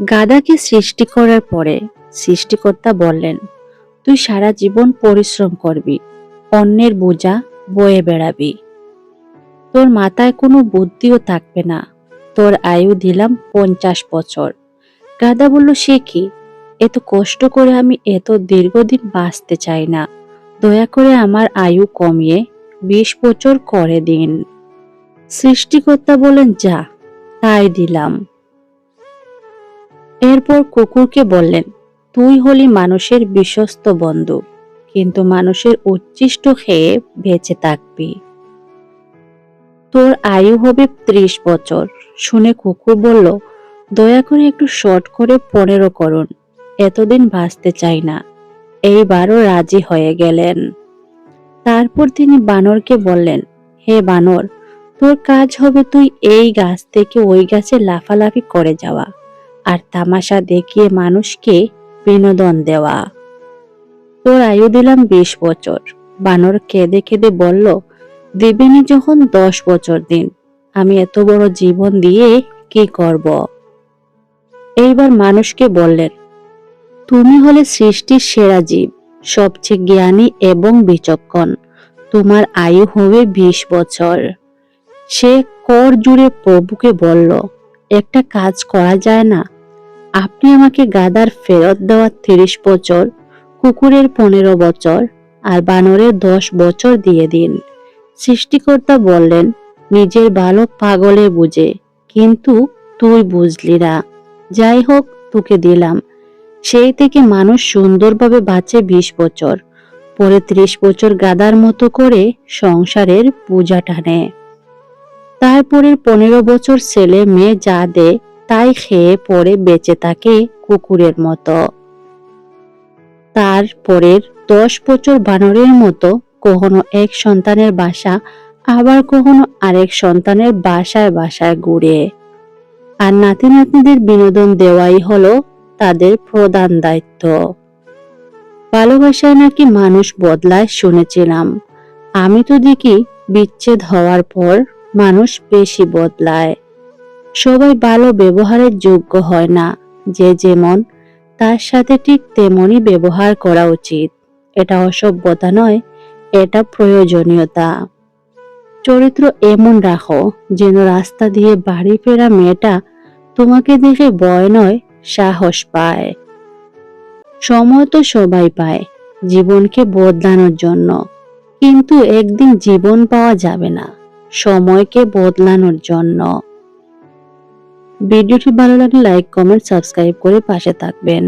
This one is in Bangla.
গাদাকে সৃষ্টি করার পরে সৃষ্টিকর্তা বললেন, তুই সারা জীবন পরিশ্রম করবি, অন্যের বোঝা বয়ে বেড়াবি। তোর মাথায় কোনো বুদ্ধিও থাকবে না। তোর আয়ু দিলাম পঞ্চাশ বছর গাদা বলল, সে কি? এত কষ্ট করে আমি এত দীর্ঘদিন বাঁচতে চাই না। দয়া করে আমার আয়ু কমিয়ে বিশ বছর করে দিন সৃষ্টিকর্তা বলেন যা, তাই দিলাম। এরপর কুকুরকে বললেন, তুই হলি মানুষের বিশ্বস্ত বন্ধু, কিন্তু মানুষের উচ্ছিষ্ট খেয়ে বেঁচে থাকবি। তোর আয়ু হবে ত্রিশ বছর। শুনে কুকুর বলল, দয়া করে একটু শর্ট করে পনেরো করুন, এতদিন বাঁচতে চাই না, এইবারও রাজি হয়ে গেলেন। তারপর তিনি বানরকে বললেন, হে বানর, তোর কাজ হবে তুই এই গাছ থেকে ওই গাছে লাফালাফি করে যাওয়া। আর তামাশা দেখিয়ে মানুষকে বিনোদন দেওয়া। তোর আয়ু দিলাম বিশ বছর। বানর কেঁদে কেঁদে বলল, দেবেনি যখন দশ বছর দিন, আমি এত বড় জীবন দিয়ে কি করব? এইবার মানুষকে বললেন, তুমি হলে সৃষ্টির সেরা জীব, সবচেয়ে জ্ঞানী এবং বিচক্ষণ। তোমার আয়ু হবে বিশ বছর। সে কর জুড়ে প্রভুকে বলল, একটা কাজ করা যায় না আপনি আমাকে গাদার ফেরত দেওয়া তিরিশ বছর, কুকুরের পনেরো বছর আর বানরের দশ বছর দিয়ে দিন। সৃষ্টিকর্তা বললেন, নিজের ভালো পাগলে বুঝে, কিন্তু তুই বুঝলি না। যাই হোক, তোকে দিলাম। সেই থেকে মানুষ সুন্দরভাবে বাঁচে বিশ বছর, পরে ত্রিশ বছর গাদার মতো করে সংসারের পূজা টানে। তারপরের পনেরো বছর ছেলে মেয়ে যা দেয় তাই খেয়ে পরে বেঁচে থাকে কুকুরের মতো। তারপরের দশ বছর বানরের মতো কখনো এক সন্তানের বাসা, আবার কখনো আরেক সন্তানের বাসায় বাসায় ঘুরে। আর নাতি নাতনিদের বিনোদন দেওয়াই হলো তাদের প্রধান দায়িত্ব। ভালোবাসায় নাকি মানুষ বদলায় শুনেছিলাম। আমি তো দেখি বিচ্ছেদ হওয়ার পর মানুষ বেশি বদলায়। সবাই ভালো ব্যবহারের যোগ্য হয় না। যে যেমন, তার সাথে ঠিক তেমনই ব্যবহার করা উচিত। এটা অসভ্যতা নয়, এটা প্রয়োজনীয়তা। চরিত্র এমন রাখো, যেন রাস্তা দিয়ে বাড়ি ফেরা মেয়েটা তোমাকে দেখে ভয় নয়, সাহস পায়। সময় তো সবাই পায়, জীবনকে বদলানোর জন্য। কিন্তু একদিন জীবন পাওয়া যাবে না, সময়কে বদলানোর জন্য। ভিডিওটি ভালো লাগলে লাইক কমেন্ট সাবস্ক্রাইব করে পাশে থাকবেন।